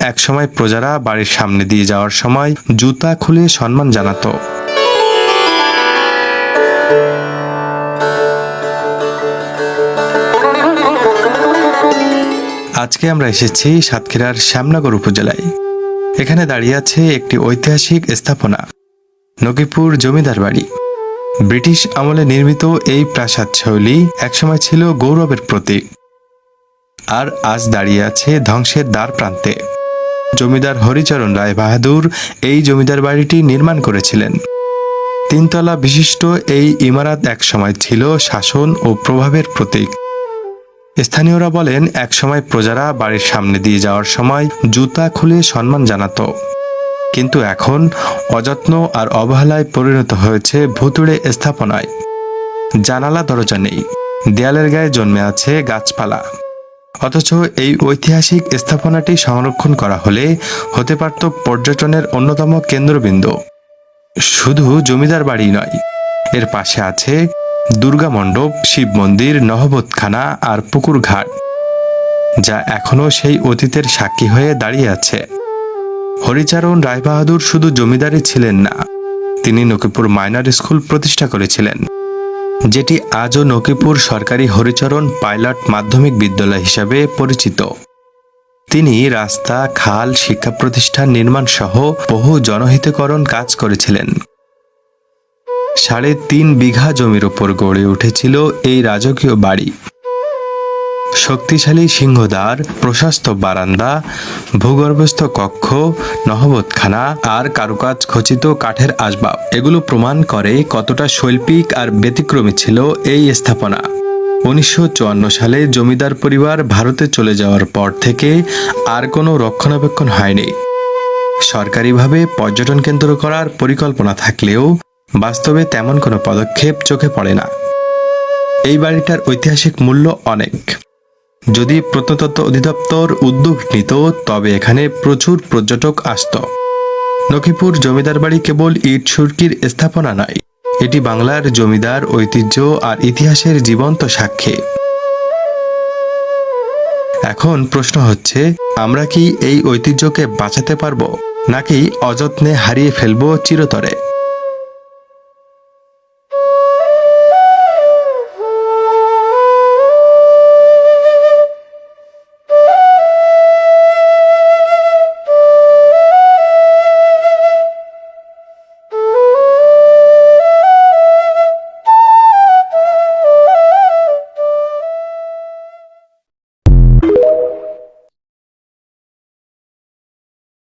একসময় প্রজারা বাড়ির সামনে দিয়ে যাওয়ার সময় জুতা খুলে সম্মান জানাতো। আজকে আমরা এসেছি সাতক্ষীরার শ্যামনগর উপজেলায়। এখানে দাঁড়িয়ে আছে একটি ঐতিহাসিক স্থাপনা নকিপুর জমিদার বাড়ি। ব্রিটিশ আমলে নির্মিত এই প্রাসাদ শৈলী একসময় ছিল গৌরবের প্রতীক, আর আজ দাঁড়িয়ে আছে ধ্বংসের দ্বার প্রান্তে। জমিদার হরিচরণ রায় বাহাদুর এই জমিদার বাড়িটি নির্মাণ করেছিলেন। তিনতলা বিশিষ্ট এই ইমারত একসময় ছিল শাসন ও প্রভাবের প্রতীক। স্থানীয়রা বলেন, একসময় প্রজারা বাড়ির সামনে দিয়ে যাওয়ার সময় জুতা খুলে সম্মান জানাতো। কিন্তু এখন অযত্ন আর অবহেলায় পরিণত হয়েছে ভুতুড়ে স্থাপনায়। জানালা দরজা নেই। দেয়ালের গায়ে জন্মে আছে গাছপালা। অথচ এই ঐতিহাসিক স্থাপনাটি সংরক্ষণ করা হলে হতে পারত পর্যটনের অন্যতম কেন্দ্রবিন্দু। শুধু জমিদার বাড়ি নয়, এর পাশে আছে দুর্গা মণ্ডপ, শিব মন্দির, নহবতখানা আর পুকুর ঘাট, যা এখনও সেই অতীতের সাক্ষী হয়ে দাঁড়িয়ে আছে। হরিচারণ রায়বাহাদুর শুধু জমিদারই ছিলেন না, তিনি নকিপুর মাইনার স্কুল প্রতিষ্ঠা করেছিলেন। যেটি আজও নকিপুর সরকারি হরিচরণ পাইলট মাধ্যমিক বিদ্যালয় হিসাবে পরিচিত। তিনি রাস্তা, খাল শিক্ষা প্রতিষ্ঠান নির্মাণ সহ বহু জনহিতকরণ কাজ করেছিলেন। সাড়ে তিন বিঘা জমির ওপর গড়ে উঠেছিল এই রাজকীয় বাড়ি। শক্তিশালী সিংহদ্বার, প্রশস্ত বারান্দা, ভূগর্ভস্থ কক্ষ নহবতখানা আর কারুকাজ খচিত কাঠের আসবাব। এগুলো প্রমাণ করে কতটা শৈল্পিক আর ব্যতিক্রমী ছিল এই স্থাপনা। উনিশশো চুয়ান্ন সালে জমিদার পরিবার ভারতে চলে যাওয়ার পর থেকে আর কোনো রক্ষণাবেক্ষণ হয়নি। সরকারিভাবে পর্যটন কেন্দ্র করার পরিকল্পনা থাকলেও বাস্তবে তেমন কোনো পদক্ষেপ চোখে পড়ে না। এই বাড়িটার ঐতিহাসিক মূল্য অনেক। যদি প্রত্নতত্ত্ব অধিদপ্তর উদ্যোগ নিত, তবে এখানে প্রচুর পর্যটক আসত। নকিপুর জমিদার বাড়ি কেবল ইট সুরকির স্থাপনা নয়, এটি বাংলার জমিদার ঐতিহ্য আর ইতিহাসের জীবন্ত সাক্ষী। এখন প্রশ্ন হচ্ছে, আমরা কি এই ঐতিহ্যকে বাঁচাতে পারব, নাকি অযত্নে হারিয়ে ফেলব চিরতরে?